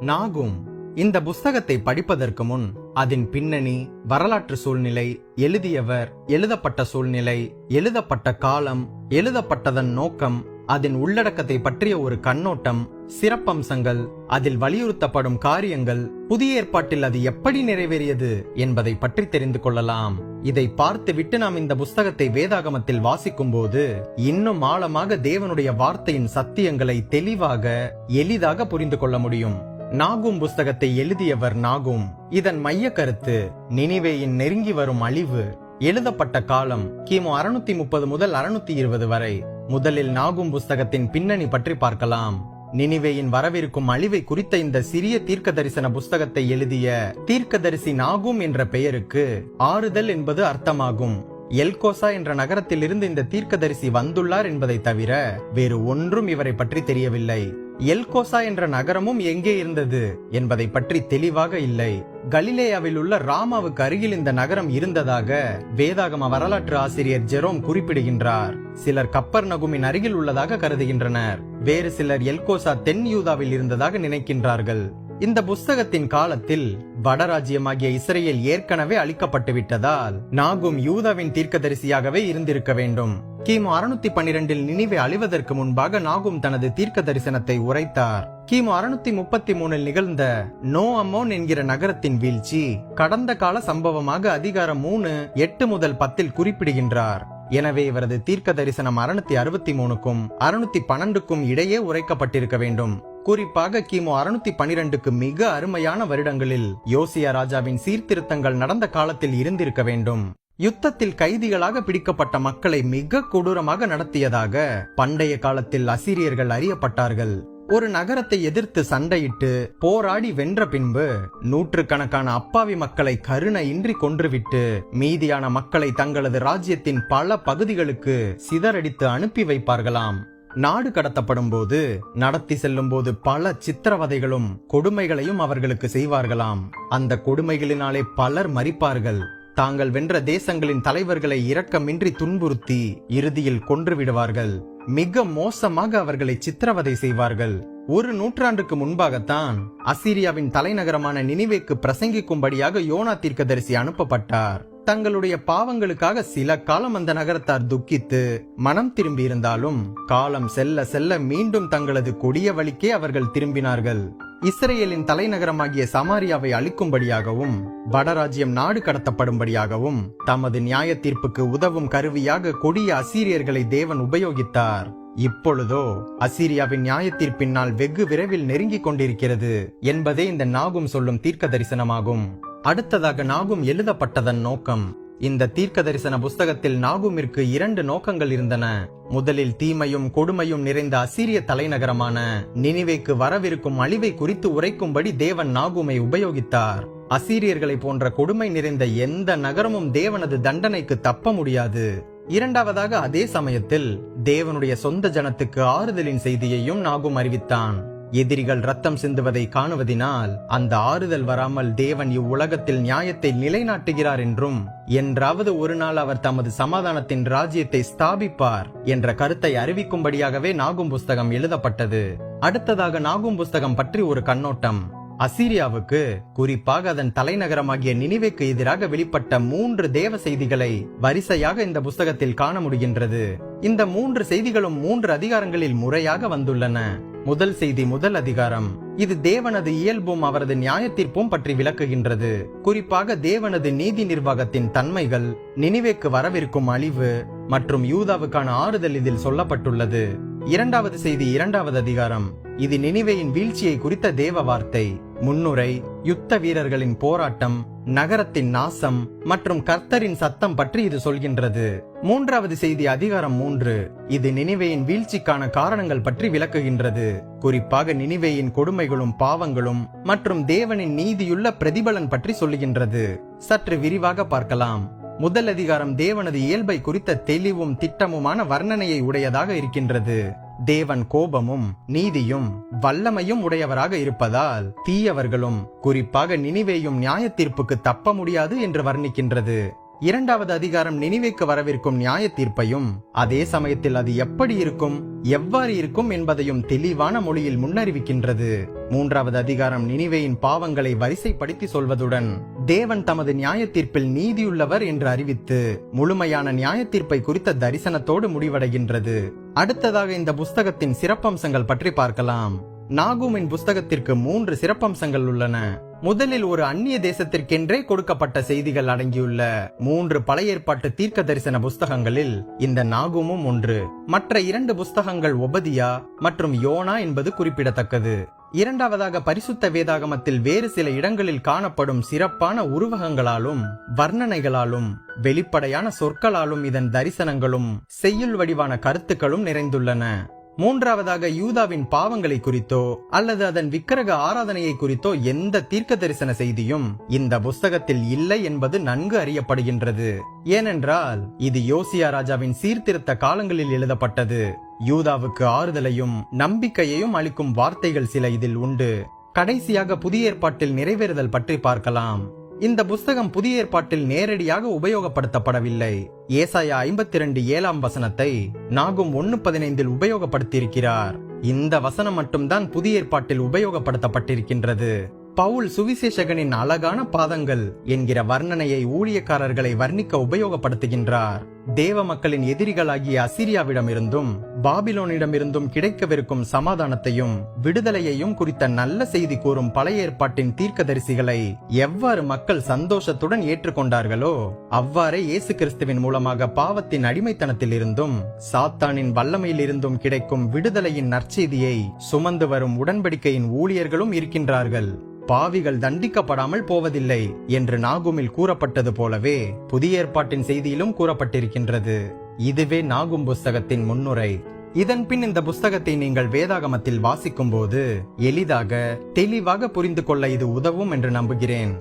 நாகும் இந்த புஸ்தகத்தை படிப்பதற்கு முன் அதன் பின்னணி வரலாற்று சூழ்நிலை எழுதியவர் எழுதப்பட்ட சூழ்நிலை எழுதப்பட்ட காலம் எழுதப்பட்டதன் நோக்கம் அதன் உள்ளடக்கத்தை பற்றிய ஒரு கண்ணோட்டம் சிறப்பம்சங்கள் அதில் வலியுறுத்தப்படும் காரியங்கள் புதிய ஏற்பாட்டில் அது எப்படி நிறைவேறியது என்பதை பற்றி தெரிந்து கொள்ளலாம். இதை பார்த்துவிட்டு நாம் இந்த புஸ்தகத்தை வேதாகமத்தில் வாசிக்கும் போது இன்னும் ஆழமாக தேவனுடைய வார்த்தையின் சத்தியங்களை தெளிவாக எளிதாக புரிந்து கொள்ள முடியும். நாகும் புஸ்தகத்தை எழுதியவர் நாகும். இதன் மைய கருத்து நினைவேயின் நெருங்கி வரும் அழிவு. எழுதப்பட்ட காலம் கிமு அறுநூத்தி முப்பது முதல் அறுநூத்தி இருபது வரை. முதலில் நாகும் புஸ்தகத்தின் பின்னணி பற்றி பார்க்கலாம். நினிவேயின் வரவிருக்கும் அழிவை குறித்த இந்த சிறிய தீர்க்க தரிசன புஸ்தகத்தை எழுதிய தீர்க்கதரிசி நாகும் என்ற பெயருக்கு ஆறுதல் என்பது அர்த்தமாகும். எல்கோசா என்ற நகரத்திலிருந்து இந்த தீர்க்கதரிசி வந்துள்ளார் என்பதை தவிர வேறு ஒன்றும் இவரை பற்றி தெரியவில்லை. எல்கோசா என்ற நகரமும் எங்கே இருந்தது என்பதை பற்றி தெளிவாக இல்லை. கலிலேயாவில் உள்ள ராமாவுக்கு அருகில் இந்த நகரம் இருந்ததாக வேதாகம வரலாற்று ஆசிரியர் ஜெரோம் குறிப்பிடுகின்றார். சிலர் கப்பர் நகுமின் அருகில் உள்ளதாக கருதுகின்றனர். வேறு சிலர் எல்கோசா தென் யூதாவில் இருந்ததாக நினைக்கின்றார்கள். இந்த புஸ்தகத்தின் காலத்தில் வடராஜ்யமாகிய இஸ்ரேல் ஏற்கனவே அழிக்கப்பட்டு விட்டதால் நாகும் யூதாவின் தீர்க்கதரிசியாகவே இருந்திருக்க வேண்டும். கிமு அறுநூத்தி பன்னிரெண்டில் நினைவை அழிவதற்கு முன்பாக நாகும் தனது தீர்க்க தரிசனத்தை உரைத்தார். கிமு அறுநூத்தி முப்பத்தி மூணில் நிகழ்ந்த நோ அமோன் என்கிற நகரத்தின் வீழ்ச்சி கடந்த கால சம்பவமாக அதிகாரம் மூணு எட்டு முதல் பத்தில் குறிப்பிடுகின்றார். எனவே இவரது தீர்க்க தரிசனம் அறுநூத்தி அறுபத்தி மூணுக்கும் அறுநூத்தி பன்னெண்டுக்கும் இடையே உரைக்கப்பட்டிருக்க வேண்டும். குறிப்பாக கிமு அறுநூத்தி பனிரெண்டுக்கு மிக அருமையான வருடங்களில் யோசியா ராஜாவின் சீர்திருத்தங்கள் நடந்த காலத்தில் இருந்திருக்க வேண்டும். யுத்தத்தில் கைதிகளாக பிடிக்கப்பட்ட மக்களை மிக கொடூரமாக நடத்தியதாக பண்டைய காலத்தில் அசிரியர்கள் அறியப்பட்டார்கள். ஒரு நகரத்தை எதிர்த்து சண்டையிட்டு போராடி வென்ற பின்பு நூற்றுக்கணக்கான அப்பாவி மக்களை கருணையின்றி கொன்றுவிட்டு மீதியான மக்களை தங்களது ராஜ்யத்தின் பல பகுதிகளுக்கு சிதறடித்து அனுப்பி வைப்பார்களாம். நாடு கடத்தப்படும் போது நடத்தி செல்லும் போது பல சித்திரவதைகளும் கொடுமைகளையும் அவர்களுக்கு செய்வார்களாம். அந்த கொடுமைகளினாலே பலர் மறிப்பார்கள் தாங்கள் வென்ற தேசங்களின் தலைவர்களை இரக்கமின்றி துன்புறுத்தி இறுதியில் கொன்று விடுவார்கள் மிக மோசமாக அவர்களை சித்திரவதை செய்வார்கள். ஒரு நூற்றாண்டுக்கு முன்பாகத்தான் அசீரியாவின் தலைநகரமான நினைவேக்கு பிரசங்கிக்கும்படியாக யோனா தீர்க்கதரிசி அனுப்பப்பட்டார். தங்களுடைய பாவங்களுக்காக சில காலம் அந்த நகரத்தார் துக்கித்து மனம் திரும்பி இருந்தாலும் காலம் செல்ல செல்ல மீண்டும் தங்களது கொடிய வழிக்கே அவர்கள் திரும்பினார்கள். இஸ்ரேலின் தலைநகரமாகிய சமாரியாவை அழிக்கும்படியாகவும் வடராஜ்யம் நாடு கடத்தப்படும்படியாகவும் தமது நியாய தீர்ப்புக்கு உதவும் கருவியாக கொடிய அசீரியர்களை தேவன் உபயோகித்தார். இப்பொழுதோ அசீரியாவின் நியாய தீர்ப்பின் நாள் வெகு விரைவில் நெருங்கிக் கொண்டிருக்கிறது என்பதே இந்த நாகும் சொல்லும் தீர்க்க தரிசனமாகும் அடுத்ததாக நாகும் எழுதப்பட்டதன் நோக்கம். இந்த தீர்க்க தரிசன புஸ்தகத்தில் நாகுமிற்கு இரண்டு நோக்கங்கள் இருந்தன. முதலில் தீமையும் கொடுமையும் நிறைந்த அசீரிய தலைநகரமான நினிவேக்கு வரவிருக்கும் அழிவை குறித்து உரைக்கும்படி தேவன் நாகுமை உபயோகித்தார். அசீரியர்களை போன்ற கொடுமை நிறைந்த எந்த நகரமும் தேவனது தண்டனைக்கு தப்ப முடியாது. இரண்டாவதாக அதே சமயத்தில் தேவனுடைய சொந்த ஜனத்துக்கு ஆறுதலின் செய்தியையும் நாகும் அறிவித்தான். எதிரிகள் ரத்தம் சிந்துவதை காணுவதினால் அந்த ஆறுதல் வராமல் தேவன் இவ்வுலகத்தில் நியாயத்தை நிலைநாட்டுகிறார் என்றும் என்றாவது ஒரு நாள் அவர் தமது சமாதானத்தின் ராஜ்யத்தை ஸ்தாபிப்பார் என்ற கருத்தை அறிவிக்கும்படியாகவே நாகும் புஸ்தகம் எழுதப்பட்டது. அடுத்ததாக நாகும் புஸ்தகம் பற்றி ஒரு கண்ணோட்டம். அசீரியாவுக்கு குறிப்பாக அதன் தலைநகரமாகிய நினைவுக்கு எதிராக வெளிப்பட்ட மூன்று தேவ செய்திகளை வரிசையாக இந்த புஸ்தகத்தில் காண முடிகின்றது. இந்த மூன்று செய்திகளும் மூன்று அதிகாரங்களில் முறையாக வந்துள்ளன. முதல் செய்தி முதல் அதிகாரம். இது தேவனது இயல்பும் அவரது நியாயத்தீர்ப்பும் பற்றி விளக்குகின்றது. குறிப்பாக தேவனது நீதி நிர்வாகத்தின் தன்மைகள் நினிவேக்கு வரவிருக்கும் அழிவு மற்றும் யூதாவுக்கான ஆறுதல் இதில் சொல்லப்பட்டுள்ளது. இரண்டாவது செய்தி இரண்டாவது அதிகாரம். இது நினிவேயின் வீழ்ச்சியை குறித்த தேவ வார்த்தை. முன்னுரை யுத்த வீரர்களின் போராட்டம் நகரத்தின் நாசம் மற்றும் கர்த்தரின் சத்தம் பற்றி இது சொல்கின்றது. மூன்றாவது செய்தி அதிகாரம் மூன்று. இது நினைவையின் வீழ்ச்சிக்கான காரணங்கள் பற்றி விளக்குகின்றது. குறிப்பாக நினிவேயின் கொடுமைகளும் பாவங்களும் மற்றும் தேவனின் நீதியுள்ள பிரதிபலன் பற்றி சொல்லுகின்றது. சற்று விரிவாக பார்க்கலாம். முதல் அதிகாரம் தேவனது இயல்பை குறித்த தெளிவும் திட்டமுமான வர்ணனையை உடையதாக இருக்கின்றது. தேவன் கோபமும் நீதியும் வல்லமையும் உடையவராக இருப்பதால் தீயவர்களும் குறிப்பாக நினிவேயும் நியாயத்தீர்ப்புக்கு தப்ப முடியாது என்று வர்ணிக்கின்றது. இரண்டாவது அதிகாரம் நினைவுக்கு வரவிருக்கும் நியாய தீர்ப்பையும் அதே சமயத்தில் அது எப்படி இருக்கும் எவ்வாறு இருக்கும் என்பதையும் தெளிவான மொழியில் முன்னறிவிக்கின்றது. மூன்றாவது அதிகாரம் நினிவேயின் பாவங்களை வரிசைப்படுத்தி சொல்வதுடன் தேவன் தமது நியாய தீர்ப்பில் நீதியுள்ளவர் என்று அறிவித்து முழுமையான நியாய தீர்ப்பை குறித்த தரிசனத்தோடு முடிவடைகின்றது. அடுத்ததாக இந்த புஸ்தகத்தின் சிறப்பம்சங்கள் பற்றி பார்க்கலாம். நாகூமின் புஸ்தகத்திற்கு மூன்று சிறப்பம்சங்கள் உள்ளன. முதலில் ஒரு அந்நிய தேசத்திற்கென்றே கொடுக்கப்பட்ட செய்திகள் அடங்கியுள்ள மூன்று பழைய ஏற்பாட்டு தீர்க்க தரிசன புஸ்தகங்களில் இந்த நாகுமும் ஒன்று. மற்ற இரண்டு புஸ்தகங்கள் ஒபதியா மற்றும் யோனா என்பது குறிப்பிடத்தக்கது. இரண்டாவதாக பரிசுத்த வேதாகமத்தில் வேறு சில இடங்களில் காணப்படும் சிறப்பான உருவகங்களாலும் வர்ணனைகளாலும் வெளிப்படையான சொற்களாலும் இதன் தரிசனங்களும் செய்யுள் வடிவான கருத்துக்களும் நிறைந்துள்ளன. மூன்றாவதாக யூதாவின் பாவங்களை குறித்தோ அல்லது அதன் விக்கிரக ஆராதனையை குறித்தோ எந்த தீர்க்க தரிசன செய்தியும் இந்த புஸ்தகத்தில் இல்லை என்பது நன்கு அறியப்படுகின்றது. ஏனென்றால் இது யோசியா ராஜாவின் சீர்திருத்த காலங்களில் எழுதப்பட்டது. யூதாவுக்கு ஆறுதலையும் நம்பிக்கையையும் அளிக்கும் வார்த்தைகள் சில இதில் உண்டு. கடைசியாக புதிய ஏற்பாட்டில் நிறைவேறுதல் பற்றி பார்க்கலாம். இந்த புஸ்தகம் புதிய ஏற்பாட்டில் நேரடியாக உபயோகப்படுத்தப்படவில்லை. ஏசாயா ஐம்பத்தி ரெண்டு ஏழாம் வசனத்தை நாகும் ஒன்னு பதினைந்தில் உபயோகப்படுத்தியிருக்கிறார். இந்த வசனம் மட்டும்தான் புதிய ஏற்பாட்டில் உபயோகப்படுத்தப்பட்டிருக்கின்றது. பவுல் சுவிசேஷகனின் அழகான பாதங்கள் என்கிற வர்ணனையை ஊழியக்காரர்களை வர்ணிக்க உபயோகப்படுத்துகின்றார். தேவ மக்களின் எதிரிகளாகிய அசிரியாவிடமிருந்தும் பாபிலோனிடமிருந்தும் கிடைக்கவிருக்கும் சமாதானத்தையும் விடுதலையையும் குறித்த நல்ல செய்தி கூறும் பழைய ஏற்பாட்டின் தீர்க்கதரிசிகளை எவ்வாறு மக்கள் சந்தோஷத்துடன் ஏற்றுக்கொண்டார்களோ அவ்வாறே இயேசு கிறிஸ்துவின் மூலமாக பாவத்தின் அடிமைத்தனத்தில் இருந்தும் சாத்தானின் வல்லமையில் இருந்தும் கிடைக்கும் விடுதலையின் நற்செய்தியை சுமந்து வரும் உடன்படிக்கையின் ஊழியர்களும் இருக்கின்றார்கள். பாவிகள் தண்டிக்கப்படாமல் போவதில்லை என்று நாகுமில் கூறப்பட்டது போலவே புதிய ஏற்பாட்டின் செய்தியிலும் கூறப்பட்டிருக்கின்றது. இதுவே நாகும் புஸ்தகத்தின் முன்னுரை. இதன் பின் இந்த புஸ்தகத்தை நீங்கள் வேதாகமத்தில் வாசிக்கும் போது எளிதாக தெளிவாக புரிந்து கொள்ள இது உதவும் என்று நம்புகிறேன்.